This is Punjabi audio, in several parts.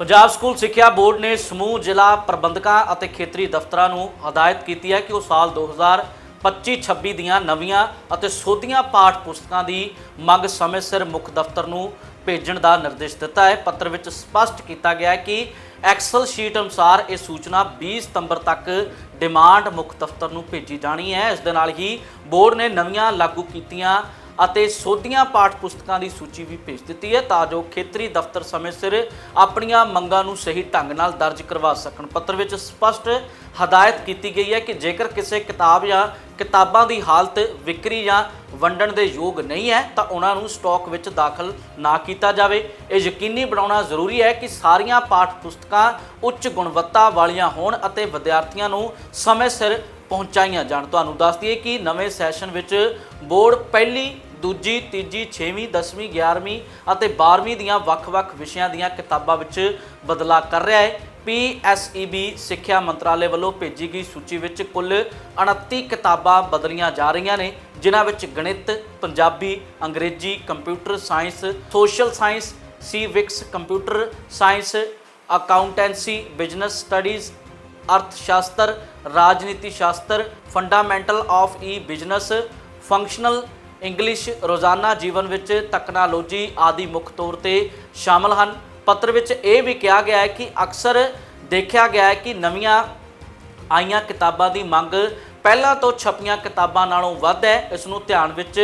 ਪੰਜਾਬ ਸਕੂਲ ਸਿੱਖਿਆ ਬੋਰਡ ਨੇ ਸਮੂਹ, ਜ਼ਿਲ੍ਹਾ ਪ੍ਰਬੰਧਕਾਂ ਅਤੇ ਖੇਤਰੀ ਦਫ਼ਤਰਾਂ ਨੂੰ ਹਦਾਇਤ ਕੀਤੀ ਹੈ ਕਿ ਉਹ ਸਾਲ 2025-26 ਦੀਆਂ ਨਵੀਆਂ ਅਤੇ ਸੋਧੀਆਂ ਪਾਠ ਪੁਸਤਕਾਂ ਦੀ ਮੰਗ ਸਮੇਂ ਸਿਰ ਮੁੱਖ ਦਫ਼ਤਰ ਨੂੰ ਭੇਜਣ ਦਾ ਨਿਰਦੇਸ਼ ਦਿੱਤਾ ਹੈ। ਪੱਤਰ ਵਿੱਚ ਸਪਸ਼ਟ ਕੀਤਾ ਗਿਆ ਹੈ ਕਿ ਐਕਸਲ ਸ਼ੀਟ ਅਨੁਸਾਰ ਇਹ ਸੂਚਨਾ 20 ਸਤੰਬਰ ਤੱਕ ਡਿਮਾਂਡ ਮੁੱਖ ਦਫ਼ਤਰ ਨੂੰ ਭੇਜੀ ਜਾਣੀ ਹੈ। ਇਸ ਦੇ ਨਾਲ ਹੀ ਬੋਰਡ ਨੇ ਨਵੀਆਂ ਲਾਗੂ ਕੀਤੀਆਂ ਅਤੇ ਸੋਧੀਆਂ ਪਾਠ ਪੁਸਤਕਾਂ ਦੀ ਸੂਚੀ ਵੀ ਭੇਜ ਦਿੱਤੀ ਹੈ ਤਾਂ ਜੋ ਖੇਤਰੀ ਦਫ਼ਤਰ ਸਮੇਂ ਸਿਰ ਆਪਣੀਆਂ ਮੰਗਾਂ ਨੂੰ ਸਹੀ ਢੰਗ ਨਾਲ ਦਰਜ ਕਰਵਾ ਸਕਣ। ਪੱਤਰ ਵਿੱਚ ਸਪਸ਼ਟ ਹਦਾਇਤ ਕੀਤੀ ਗਈ ਹੈ ਕਿ ਜੇਕਰ ਕਿਸੇ ਕਿਤਾਬ ਜਾਂ ਕਿਤਾਬਾਂ ਦੀ ਹਾਲਤ ਵਿਕਰੀ ਜਾਂ ਵੰਡਣ ਦੇ ਯੋਗ ਨਹੀਂ ਹੈ ਤਾਂ ਉਹਨਾਂ ਨੂੰ ਸਟਾਕ ਵਿੱਚ ਦਾਖਲ ਨਾ ਕੀਤਾ ਜਾਵੇ। ਇਹ ਯਕੀਨੀ ਬਣਾਉਣਾ ਜ਼ਰੂਰੀ ਹੈ ਕਿ ਸਾਰੀਆਂ ਪਾਠ ਪੁਸਤਕਾਂ ਉੱਚ ਗੁਣਵੱਤਾ ਵਾਲੀਆਂ ਹੋਣ ਅਤੇ ਵਿਦਿਆਰਥੀਆਂ ਨੂੰ ਸਮੇਂ ਸਿਰ ਪਹੁੰਚਾਈਆਂ ਜਾਣ। ਤੁਹਾਨੂੰ ਦੱਸ ਦਈਏ ਕਿ ਨਵੇਂ ਸੈਸ਼ਨ ਵਿੱਚ ਬੋਰਡ ਪਹਿਲੀ ਦੂਜੀ, ਤੀਜੀ 6ਵੀਂ 10ਵੀਂ 11ਵੀਂ ਅਤੇ 12ਵੀਂ ਦੀਆਂ ਵੱਖ-ਵੱਖ ਵਿਸ਼ਿਆਂ ਦੀਆਂ ਕਿਤਾਬਾਂ ਵਿੱਚ ਬਦਲਾਅ ਕਰ ਰਿਹਾ ਹੈ। PSEB ਸਿੱਖਿਆ ਮੰਤਰਾਲੇ ਵੱਲੋਂ ਭੇਜੀ ਗਈ ਸੂਚੀ ਵਿੱਚ ਕੁੱਲ 29 ਕਿਤਾਬਾਂ ਬਦਲੀਆਂ ਜਾ ਰਹੀਆਂ ਨੇ, ਜਿਨ੍ਹਾਂ ਵਿੱਚ ਗਣਿਤ, ਪੰਜਾਬੀ, ਅੰਗਰੇਜ਼ੀ, computer science, social science civics computer science, accountancy, business studies ਅਰਥ ਸ਼ਾਸਤਰ ਰਾਜਨੀਤੀ ਸ਼ਾਸਤਰ, fundamental of E business, functional English ਰੋਜ਼ਾਨਾ ਜੀਵਨ ਵਿੱਚ ਤਕਨਾਲੋਜੀ ਆਦਿ ਮੁੱਖ ਤੌਰ ਤੇ ਸ਼ਾਮਲ ਹਨ। ਪੱਤਰ ਵਿੱਚ ਇਹ ਵੀ ਕਿਹਾ ਗਿਆ ਹੈ ਕਿ ਅਕਸਰ ਦੇਖਿਆ ਗਿਆ ਹੈ ਕਿ ਨਵੀਆਂ ਆਈਆਂ ਕਿਤਾਬਾਂ ਦੀ ਮੰਗ ਪਹਿਲਾਂ ਤੋਂ ਛਪੀਆਂ ਕਿਤਾਬਾਂ ਨਾਲੋਂ ਵੱਧ ਹੈ, ਇਸ ਨੂੰ ਧਿਆਨ ਵਿੱਚ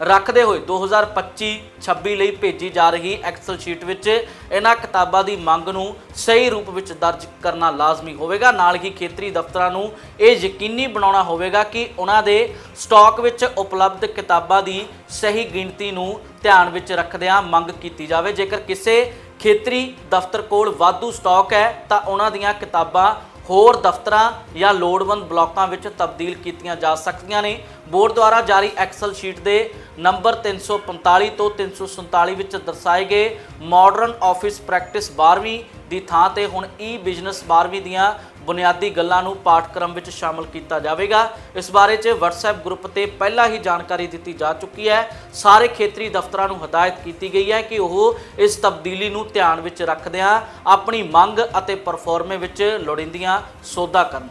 ਰੱਖਦੇ ਹੋਏ 2025-26 ਲਈ ਭੇਜੀ ਜਾ ਰਹੀ ਐਕਸਲ ਸ਼ੀਟ ਵਿੱਚ ਇਹਨਾਂ ਕਿਤਾਬਾਂ ਦੀ ਮੰਗ ਨੂੰ ਸਹੀ ਰੂਪ ਵਿੱਚ ਦਰਜ ਕਰਨਾ ਲਾਜ਼ਮੀ ਹੋਵੇਗਾ। ਨਾਲ ਹੀ ਖੇਤਰੀ ਦਫ਼ਤਰਾਂ ਨੂੰ ਇਹ ਯਕੀਨੀ ਬਣਾਉਣਾ ਹੋਵੇਗਾ ਕਿ ਉਹਨਾਂ ਦੇ ਸਟਾਕ ਵਿੱਚ ਉਪਲਬਧ ਕਿਤਾਬਾਂ ਦੀ ਸਹੀ ਗਿਣਤੀ ਨੂੰ ਧਿਆਨ ਵਿੱਚ ਰੱਖਦਿਆਂ ਮੰਗ ਕੀਤੀ ਜਾਵੇ। ਜੇਕਰ ਕਿਸੇ ਖੇਤਰੀ ਦਫ਼ਤਰ ਕੋਲ ਵਾਧੂ ਸਟਾਕ ਹੈ, ਤਾਂ ਉਹਨਾਂ ਦੀਆਂ ਕਿਤਾਬਾਂ ਹੋਰ ਦਫ਼ਤਰਾਂ ਜਾਂ ਲੋੜਵੰਦ ਬਲਾਕਾਂ ਵਿੱਚ ਤਬਦੀਲ ਕੀਤੀਆਂ ਜਾ ਸਕਦੀਆਂ ਨੇ। ਬੋਰਡ ਦੁਆਰਾ ਜਾਰੀ ਐਕਸਲ ਸ਼ੀਟ ਦੇ ਨੰਬਰ 345 ਤੋਂ 347 ਵਿੱਚ ਦਰਸਾਏ ਗਏ ਮਾਡਰਨ ਆਫਿਸ ਪ੍ਰੈਕਟਿਸ 12ਵੀਂ ਦੀ ਥਾਂ ਤੇ ਹੁਣ ਈ ਬਿਜ਼ਨਸ 12ਵੀਂ ਦੀਆਂ ਬੁਨਿਆਦੀ ਗੱਲਾਂ ਨੂੰ ਪਾਠਕ੍ਰਮ ਵਿੱਚ ਸ਼ਾਮਲ ਕੀਤਾ ਜਾਵੇਗਾ। ਇਸ ਬਾਰੇ 'ਚ WhatsApp ਗਰੁੱਪ ਤੇ ਪਹਿਲਾਂ ਹੀ ਜਾਣਕਾਰੀ ਦਿੱਤੀ ਜਾ ਚੁੱਕੀ ਹੈ। ਸਾਰੇ ਖੇਤਰੀ ਦਫ਼ਤਰਾਂ ਨੂੰ ਹਦਾਇਤ ਕੀਤੀ ਗਈ ਹੈ ਕਿ ਉਹ ਇਸ ਤਬਦੀਲੀ ਨੂੰ ਧਿਆਨ ਵਿੱਚ ਰੱਖਦਿਆਂ ਆਪਣੀ ਮੰਗ ਅਤੇ ਪਰਫਾਰਮੇ ਵਿੱਚ ਲੋੜੀਂਦੀਆਂ ਸੋਧਾਂ ਕਰਨ।